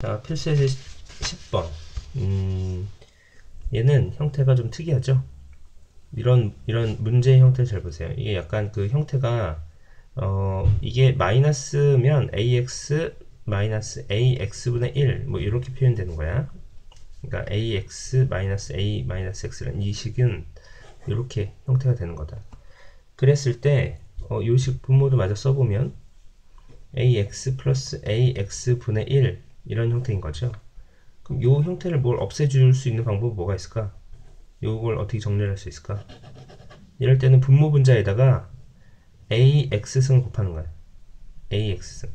자, 필수에서 10번. 음, 얘는 형태가 좀 특이하죠? 이런, 이런 문제의 형태를 잘 보세요. 이게 약간 그 형태가, 어, 이게 마이너스면 ax 마이너스 ax분의 1, 뭐, 이렇게 표현되는 거야. 그러니까 ax 마이너스 a 마이너스 x라는 이 식은 이렇게 형태가 되는 거다. 그랬을 때, 어, 요식 분모도 마저 써보면, ax 플러스 ax분의 1 이런 형태인 거죠. 그럼 이 형태를 뭘 없애줄 수 있는 방법은 뭐가 있을까? 이걸 어떻게 정리할 수 있을까? 이럴 때는 분모 분자에다가 ax승을 곱하는 거야. ax승.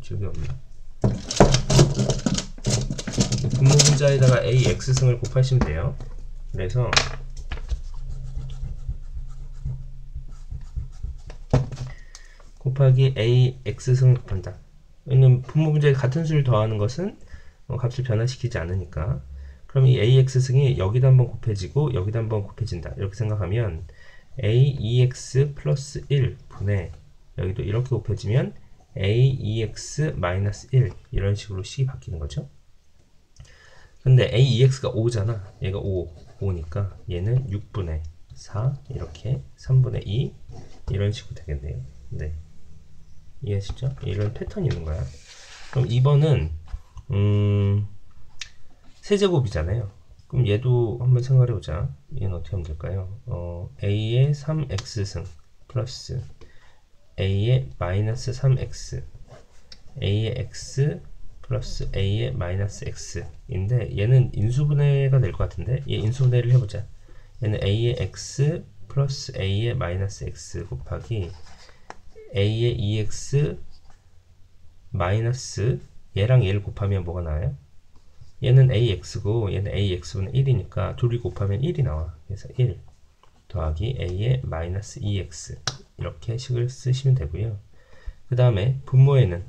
지우개 없나? 분모 분자에다가 ax승을 곱하시면 돼요. 그래서 곱하기 ax승을 곱한다. 왜냐면 분모 분자에 같은 수를 더하는 것은 어, 값을 변화시키지 않으니까. 그럼 이 ax승이 여기다 한번 곱해지고 여기다 한번 곱해진다. 이렇게 생각하면 aex 플러스 1 분의 여기도 이렇게 곱해지면 aex 마이너스 1 이런 식으로 식이 바뀌는 거죠. 근데 aex가 5잖아. 얘가 5 5니까 얘는 6분의 4 이렇게 3분의 2 이런 식으로 되겠네요. 네. 이해하시죠? 이런 패턴이 있는 거야. 그럼 2번은 음, 세제곱이잖아요. 그럼 얘도 한번 생각해 보자. 얘는 어떻게 하면 될까요? 어, a의 3x승 플러스 a의 마이너스 3x a의 x 플러스 a의 마이너스 x인데 얘는 인수분해가 될 것 같은데 얘 인수분해를 해보자. 얘는 a의 x 플러스 a의 마이너스 x 곱하기 a의 2x 마이너스 얘랑 얘를 곱하면 뭐가 나와요? 얘는 ax고 얘는 ax분의 1이니까 둘이 곱하면 1이 나와. 그래서 1 더하기 a의 마이너스 2x 이렇게 식을 쓰시면 되고요. 그 다음에 분모에는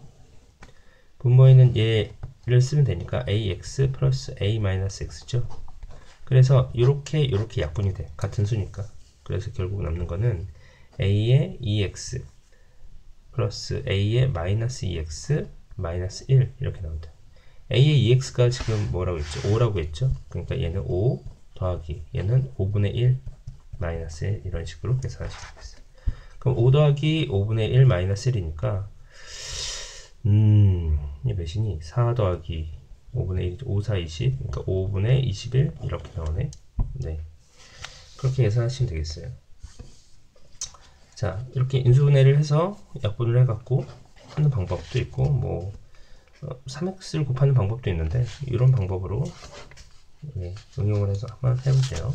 분모에는 얘를 쓰면 되니까 ax 플러스 a 마이너스 x죠. 그래서 이렇게 이렇게 약분이 돼. 같은 수니까. 그래서 결국 남는 거는 a의 2x 플러스 a의 마이너스 2x 마이너스 1 이렇게 나온다. a의 2x가 지금 뭐라고 했죠? 5라고 했죠? 그러니까 얘는 5 더하기 얘는 5분의 1 마이너스 1 이런 식으로 계산하시면 되겠어요. 그럼 5 더하기 5분의 1 마이너스 1이니까 음, 이 몇이니? 4 더하기 5분의 1, 5, 4, 20 그러니까 5분의 21 이렇게 나오네. 네. 그렇게 계산하시면 되겠어요. 자 이렇게 인수분해를 해서 약분을 해갖고 하는 방법도 있고 뭐 어, 3x를 곱하는 방법도 있는데 이런 방법으로 네, 응용을 해서 한번 해보세요.